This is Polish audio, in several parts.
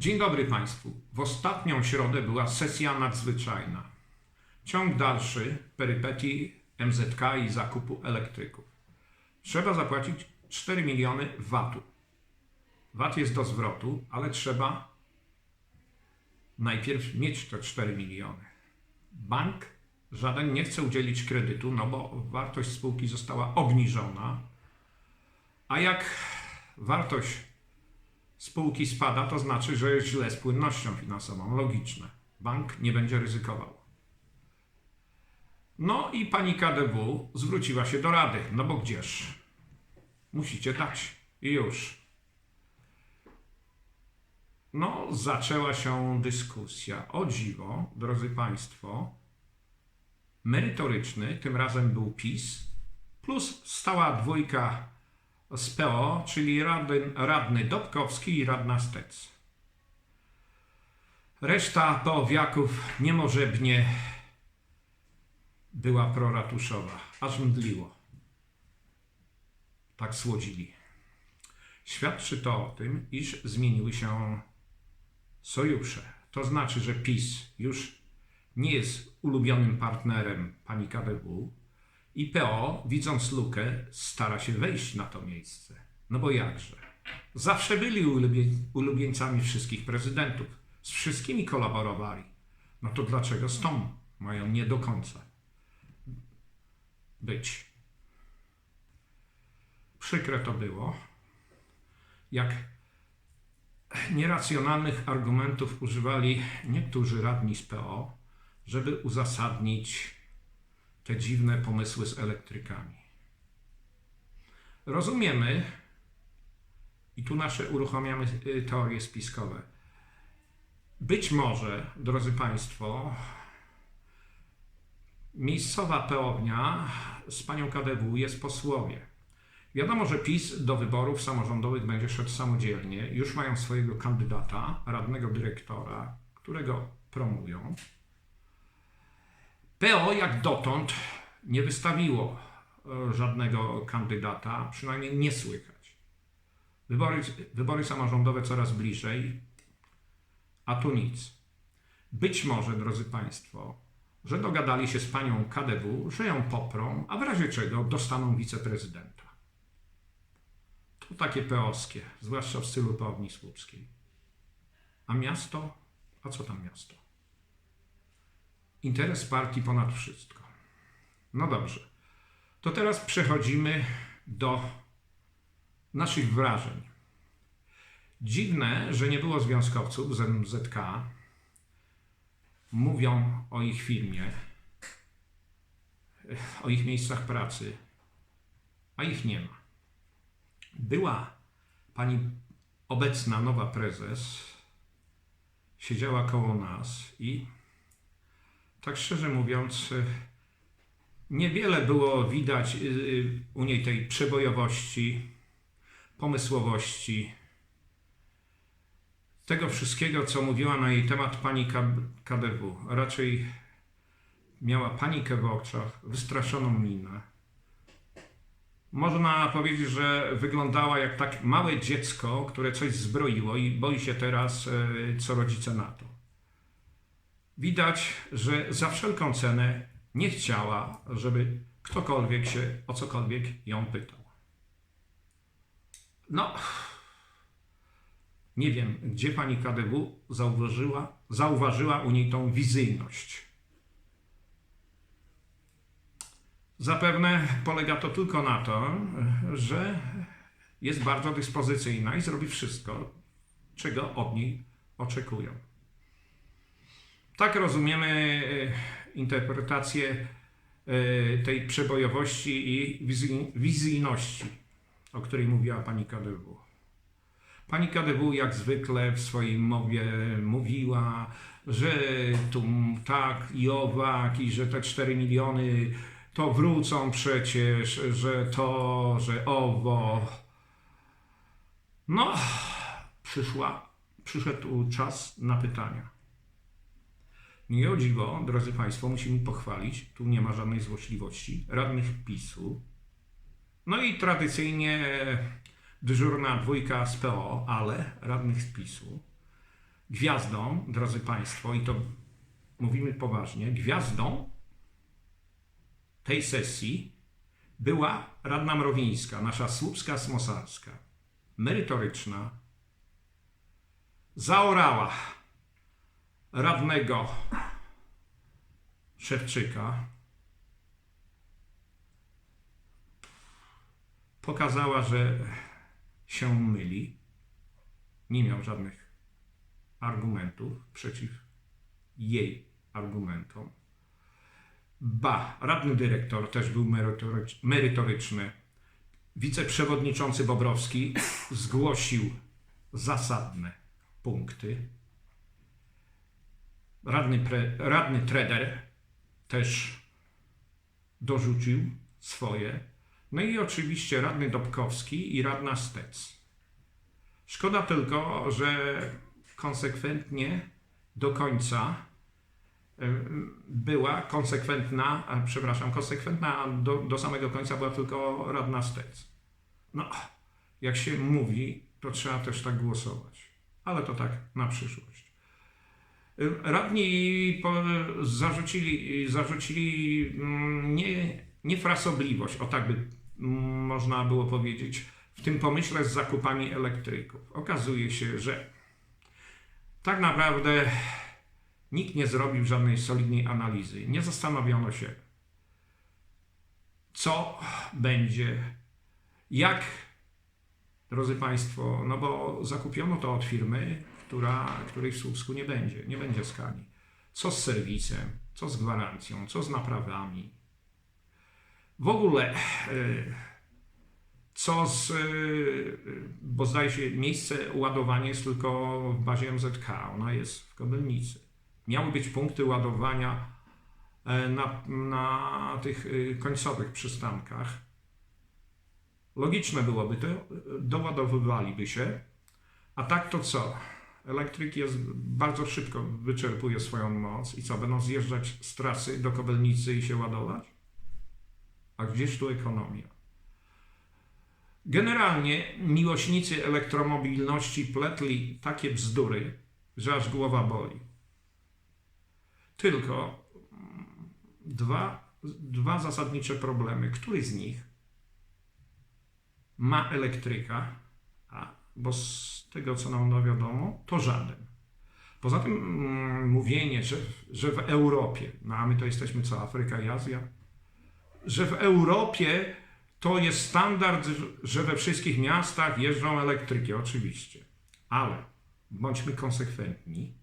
Dzień dobry Państwu. W ostatnią środę była sesja nadzwyczajna. Ciąg dalszy perypetii MZK i zakupu elektryków. Trzeba zapłacić 4 miliony VAT-u. VAT jest do zwrotu, ale trzeba najpierw mieć te 4 miliony. Bank żaden nie chce udzielić kredytu, no bo wartość spółki została obniżona. A jak wartość spółki spada, to znaczy, że jest źle z płynnością finansową. Logiczne. Bank nie będzie ryzykował. No i pani KDW zwróciła się do Rady. No bo gdzież? Musicie dać. I już. No, zaczęła się dyskusja. O dziwo, drodzy Państwo, merytoryczny, tym razem był PiS, plus stała dwójka z PO, czyli radny, radny Dobkowski i radna Stec. Reszta powiaków niemożebnie była proratuszowa, aż mdliło. Tak słodzili. Świadczy to o tym, iż zmieniły się sojusze. To znaczy, że PiS już nie jest ulubionym partnerem pani KDW i PO, widząc lukę, stara się wejść na to miejsce. No bo jakże? Zawsze byli ulubie, ulubieńcami wszystkich prezydentów. Z wszystkimi kolaborowali. No to dlaczego z tą mają nie do końca być? Przykre to było, jak nieracjonalnych argumentów używali niektórzy radni z PO, żeby uzasadnić te dziwne pomysły z elektrykami. Rozumiemy, i tu nasze uruchamiamy y, teorie spiskowe. Być może, drodzy Państwo, miejscowa peownia z panią KDW jest posłowie. Wiadomo, że PiS do wyborów samorządowych będzie szedł samodzielnie. Już mają swojego kandydata, radnego dyrektora, którego promują. PO jak dotąd nie wystawiło e, żadnego kandydata, przynajmniej nie słychać. Wybory, wybory samorządowe coraz bliżej, a tu nic. Być może, drodzy Państwo, że dogadali się z panią KDW, że ją poprą, a w razie czego dostaną wiceprezydenta. To takie peowskie, zwłaszcza w stylu peowni słupskiej. A miasto? A co tam miasto? Interes partii ponad wszystko. No dobrze. To teraz przechodzimy do naszych wrażeń. Dziwne, że nie było związkowców z MZK. Mówią o ich firmie, o ich miejscach pracy, a ich nie ma. Była pani obecna nowa prezes, siedziała koło nas i tak szczerze mówiąc, y, niewiele było widać y, y, u niej tej przebojowości, pomysłowości, tego wszystkiego, co mówiła na jej temat pani KDW. Raczej miała panikę w oczach, wystraszoną minę. Można powiedzieć, że wyglądała jak tak małe dziecko, które coś zbroiło i boi się teraz, co rodzice na to. Widać, że za wszelką cenę nie chciała, żeby ktokolwiek się o cokolwiek ją pytał. No, nie wiem, gdzie pani KDW zauważyła, zauważyła u niej tą wizyjność. Zapewne polega to tylko na to, że jest bardzo dyspozycyjna i zrobi wszystko, czego od niej oczekują. Tak rozumiemy e, interpretację e, tej przebojowości i wizyjności, o której mówiła pani KDW. Pani KDW jak zwykle w swojej mowie mówiła, że tu tak i owak i że te 4 miliony to wrócą przecież, że to, że owo. No, przyszła, przyszedł czas na pytania. Nie o dziwo, drodzy Państwo, musimy pochwalić, tu nie ma żadnej złośliwości, radnych PiSu. No i tradycyjnie dyżurna dwójka z PO, ale radnych z PiSu. gwiazdą, drodzy Państwo, i to mówimy poważnie, gwiazdą tej sesji była radna Mrowińska, nasza słupska smosarska, merytoryczna, zaorała radnego Szewczyka, pokazała, że się myli, nie miał żadnych argumentów przeciw jej argumentom. Ba, radny dyrektor też był merytorycz- merytoryczny. Wiceprzewodniczący Bobrowski zgłosił zasadne punkty. Radny, pre, radny trader też dorzucił swoje. No i oczywiście radny Dobkowski i radna Stec. Szkoda tylko, że konsekwentnie do końca em, była konsekwentna, przepraszam, konsekwentna do, do samego końca była tylko radna Stec. No, jak się mówi, to trzeba też tak głosować. Ale to tak na przyszłość. Radni zarzucili, zarzucili mm, nie, niefrasobliwość, o tak by mm, można było powiedzieć, w tym pomyśle z zakupami elektryków. Okazuje się, że tak naprawdę nikt nie zrobił żadnej solidnej analizy. Nie zastanowiono się, co będzie, jak, drodzy Państwo, no bo zakupiono to od firmy, która, której w Słupsku nie będzie, nie będzie skali. Co z serwisem, co z gwarancją, co z naprawami. W ogóle, y, co z, y, bo zdaje się, miejsce ładowania jest tylko w bazie MZK, ona jest w Kobylnicy. Miały być punkty ładowania e, na, na tych końcowych przystankach. Logiczne byłoby to, doładowywaliby się, a tak to co? Elektryk jest bardzo szybko wyczerpuje swoją moc i co, będą zjeżdżać z trasy do Kobylnicy i się ładować? A gdzież tu ekonomia? Generalnie miłośnicy elektromobilności pletli takie bzdury, że aż głowa boli. Tylko mm, dwa, dwa zasadnicze problemy. Który z nich ma elektryka, a, bo z tego co nam wiadomo, to żaden. Poza tym mm, mówienie, że, że w Europie, no a my to jesteśmy co, Afryka i Azja, że w Europie to jest standard, że we wszystkich miastach jeżdżą elektryki, oczywiście. Ale bądźmy konsekwentni,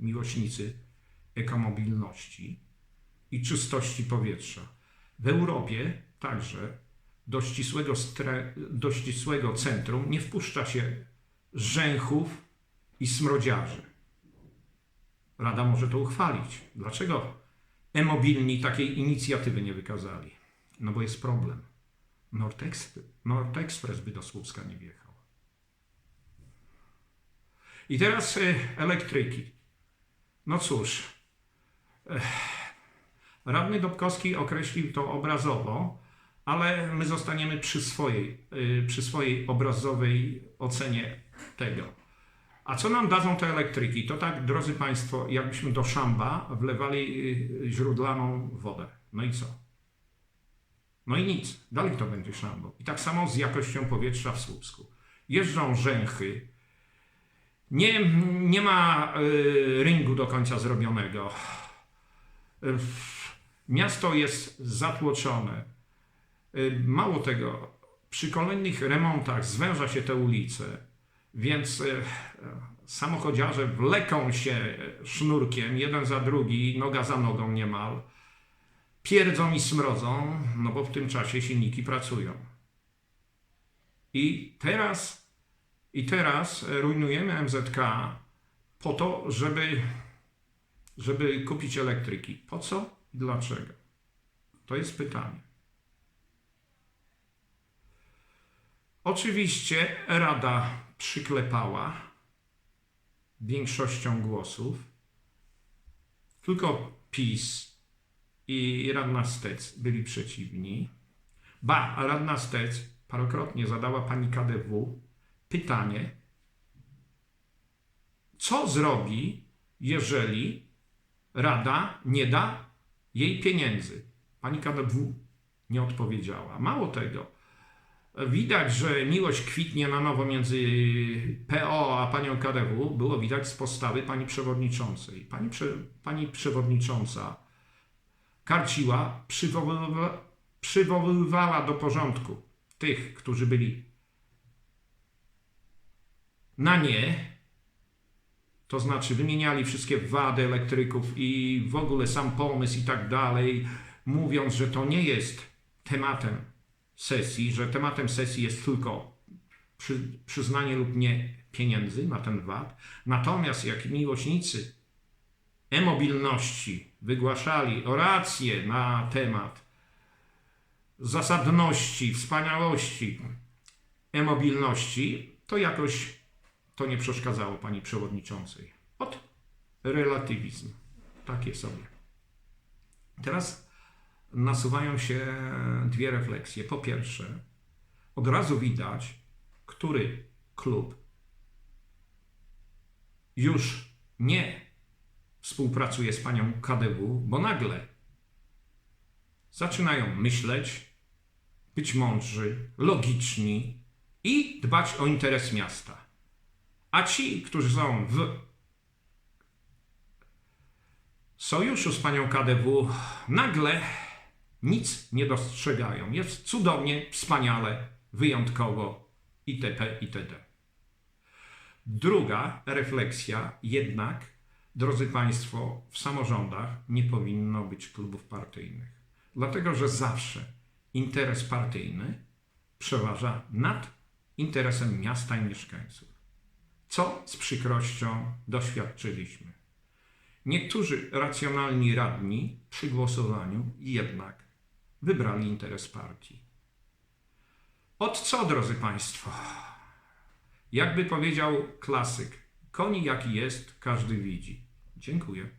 miłośnicy ekomobilności i czystości powietrza. W Europie także do ścisłego, do ścisłego centrum nie wpuszcza się rzęchów i smrodziarzy. Rada może to uchwalić. Dlaczego e-mobilni takiej inicjatywy nie wykazali? No bo jest problem. Nord, Nord Express by do Słupska nie wjechał. I teraz y, elektryki. No cóż, ech, radny Dobkowski określił to obrazowo, ale my zostaniemy przy swojej, y, przy swojej obrazowej ocenie tego. A co nam dadzą te elektryki? To tak, drodzy Państwo, jakbyśmy do szamba wlewali y, źródlaną wodę. No i co? No i nic, dalej to będzie szambo. I tak samo z jakością powietrza w Słupsku. Jeżdżą rzęchy, nie, nie ma y, ringu do końca zrobionego. Miasto jest zatłoczone. Y, mało tego, przy kolejnych remontach zwęża się te ulice, więc y, samochodziarze wleką się sznurkiem, jeden za drugi, noga za nogą niemal pierdzą i smrodzą, no bo w tym czasie silniki pracują. I teraz, i teraz rujnujemy MZK po to, żeby, żeby kupić elektryki. Po co i dlaczego? To jest pytanie. Oczywiście Rada przyklepała większością głosów, tylko PiS i radna Stec byli przeciwni. Ba, radna Stec parokrotnie zadała pani KDW pytanie, co zrobi, jeżeli Rada nie da jej pieniędzy. Pani KDW nie odpowiedziała. Mało tego, widać, że miłość kwitnie na nowo między PO a panią KDW. Było widać z postawy pani przewodniczącej. Pani, prze, pani przewodnicząca karciła, przywoływa, przywoływała do porządku tych, którzy byli na nie, to znaczy wymieniali wszystkie wady elektryków i w ogóle sam pomysł i tak dalej, mówiąc, że to nie jest tematem sesji, że tematem sesji jest tylko przy, przyznanie lub nie pieniędzy na ten VAT. Natomiast jak miłośnicy e-mobilności wygłaszali oracje na temat zasadności, wspaniałości e-mobilności, to jakoś to nie przeszkadzało pani przewodniczącej. Od relatywizm. Takie sobie. Teraz nasuwają się dwie refleksje. Po pierwsze, od razu widać, który klub już nie współpracuje z panią KDW, bo nagle zaczynają myśleć, być mądrzy, logiczni i dbać o interes miasta. A ci, którzy są w sojuszu z panią KDW, nagle nic nie dostrzegają. Jest cudownie, wspaniale, wyjątkowo itp. itd. Druga refleksja, jednak, drodzy Państwo, w samorządach nie powinno być klubów partyjnych. Dlatego, że zawsze interes partyjny przeważa nad interesem miasta i mieszkańców. Co z przykrością doświadczyliśmy. Niektórzy racjonalni radni przy głosowaniu jednak wybrali interes partii. Od co, drodzy Państwo? Jakby powiedział klasyk, koni jaki jest, każdy widzi. Dziękuję.